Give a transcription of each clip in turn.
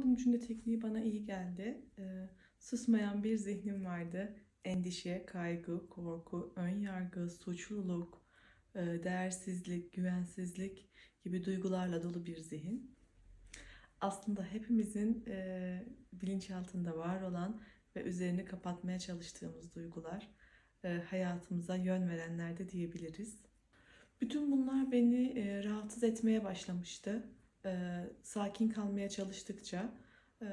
aldığım cümle tekniği bana iyi geldi. Ee, susmayan bir zihnim vardı. Endişe, kaygı, korku, ön yargı, suçluluk, e, değersizlik, güvensizlik gibi duygularla dolu bir zihin. Aslında hepimizin e, bilinçaltında var olan ve üzerini kapatmaya çalıştığımız duygular e, hayatımıza yön verenler de diyebiliriz. Bütün bunlar beni e, rahatsız etmeye başlamıştı. E, sakin kalmaya çalıştıkça e,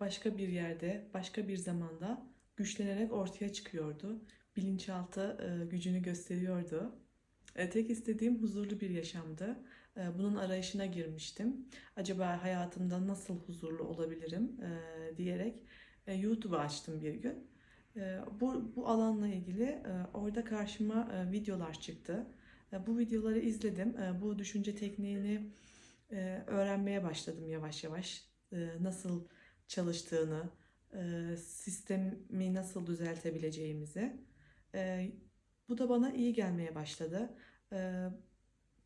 başka bir yerde, başka bir zamanda güçlenerek ortaya çıkıyordu. Bilinçaltı e, gücünü gösteriyordu. E, tek istediğim huzurlu bir yaşamdı. E, bunun arayışına girmiştim. Acaba hayatımda nasıl huzurlu olabilirim e, diyerek e, YouTube'u açtım bir gün. E, bu, bu alanla ilgili e, orada karşıma e, videolar çıktı. E, bu videoları izledim. E, bu düşünce tekniğini e, öğrenmeye başladım yavaş yavaş. Nasıl çalıştığını, sistemi nasıl düzeltebileceğimizi. Bu da bana iyi gelmeye başladı.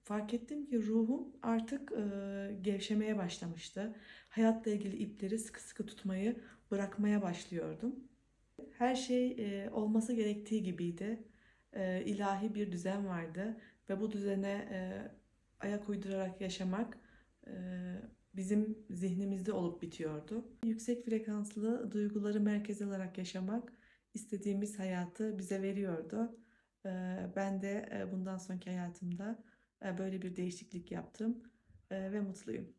Fark ettim ki ruhum artık gevşemeye başlamıştı. Hayatla ilgili ipleri sıkı sıkı tutmayı bırakmaya başlıyordum. Her şey olması gerektiği gibiydi. E, ilahi bir düzen vardı ve bu düzene e, ayak uydurarak yaşamak e, bizim zihnimizde olup bitiyordu. Yüksek frekanslı duyguları merkez alarak yaşamak istediğimiz hayatı bize veriyordu. E, ben de e, bundan sonraki hayatımda e, böyle bir değişiklik yaptım e, ve mutluyum.